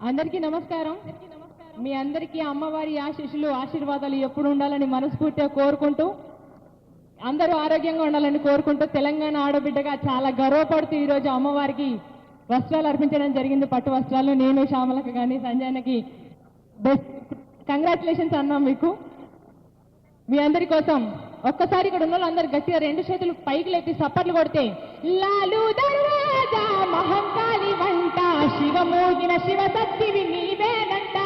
అందరికీ నమస్కారం. మీ అందరికీ అమ్మవారి ఆశీస్సులు ఆశీర్వాదాలు ఎప్పుడు ఉండాలని మనస్ఫూర్తిగా కోరుకుంటూ అందరూ ఆరోగ్యంగా ఉండాలని కోరుకుంటూ తెలంగాణ ఆడబిడ్డగా చాలా గర్వపడుతూ ఈరోజు అమ్మవారికి వస్త్రాలు అర్పించడం జరిగింది. పట్టు వస్త్రాలు నేను శ్యామలకు కానీ సంజయ్కి బెస్ట్ కంగ్రాచులేషన్స్ అన్నాం మీకు. మీ అందరి కోసం ఒక్కసారి ఇక్కడ ఉన్న అందరు గట్టిగా రెండు చేతులు పైకి లేపి సప్పట్లు కొడితే లాలు దర్వాజా శివమోగిన శివ సత్తివి నీవేనంట.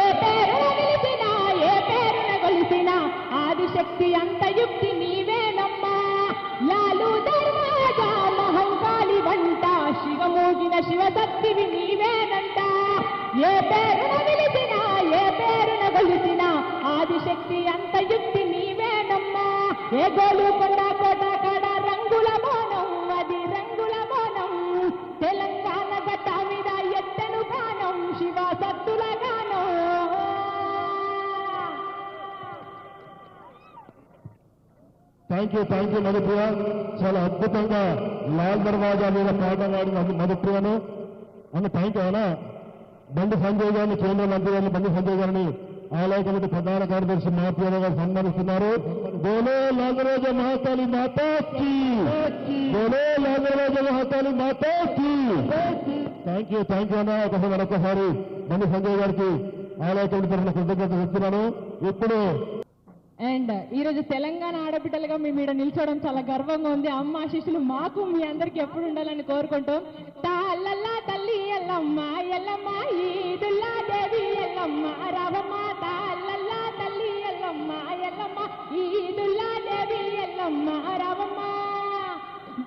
ఏ పేరున నిలిచినా ఏ పేరున కొలిసినా ఆదిశక్తి అంత యుక్తి నీవేనమ్మా. లాలు దర్వాజా మహంకాళి వంట శివమోగిన శివ సత్తివి నీవేనంట. ఏ పేరున నిలిచినా ఏ పేరున కొలిసినా ఆదిశక్తి అంత యుక్తి నీవేనమ్మా. ఏ గోలు కొండ thank you thank you Madhupriya చాలా అద్భుతంగా లాల్ దర్వాజా మీద పాట పాడిన మధుప్రియను అన్న థ్యాంక్ యూ అయినా బండి సంజయ్ గారిని కేంద్ర మంత్రి గారిని బండి సంజయ్ గారిని ఆలయ కమిటీ ప్రధాన కార్యదర్శి మహాప్రియ గారు సన్మానిస్తున్నారు. బోలో లాగరాజ మహాకాళి మాతాకి. బోలో లాగరాజ మహాకాళి మాతాకి. థ్యాంక్ యూ థ్యాంక్ యూ అన్న. ఒకసారి మరొకసారి బండి సంజయ్ గారికి ఆలయ కమిటీ తరఫున కృతజ్ఞత చెప్తున్నాను. ఇప్పుడు అండ్ ఈ రోజు తెలంగాణ ఆడబిడ్డలుగా మేము ఇక్కడ నిల్చోవడం చాలా గర్వంగా ఉంది. అమ్మ ఆశీస్సులు మాకు మీ అందరికి ఎప్పుడు ఉండాలని కోరుకుంటూ తాళ్ళల్లా తల్లి ఎల్లమ్మ ఎల్లమ్మ ఈదుల్లా దేవి ఎల్లమ్మ రావమ్మ తాళ్ళల్లా తల్లి ఎల్లమ్మ ఎల్లమ్మ ఈదుల్లా దేవి ఎల్లమ్మ రావమ్మ.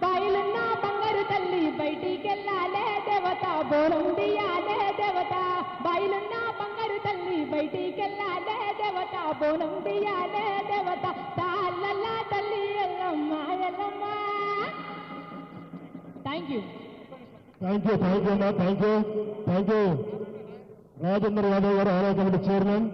బయలున్న బంగారు తల్లి బయటికెళ్ళాలే దేవత బోరం దియాలే దేవత. బయలున్న బంగారు తల్లి బయటికెళ్ళాలే దేవత బోనం దియాలే దేవత తాళ్ళల్లా తల్లి Yellamma Yellamma thank you thank you thank you అమ్మా thank you thank you Rajendra Yadav గారు ఆలయ కమిటీ చైర్మన్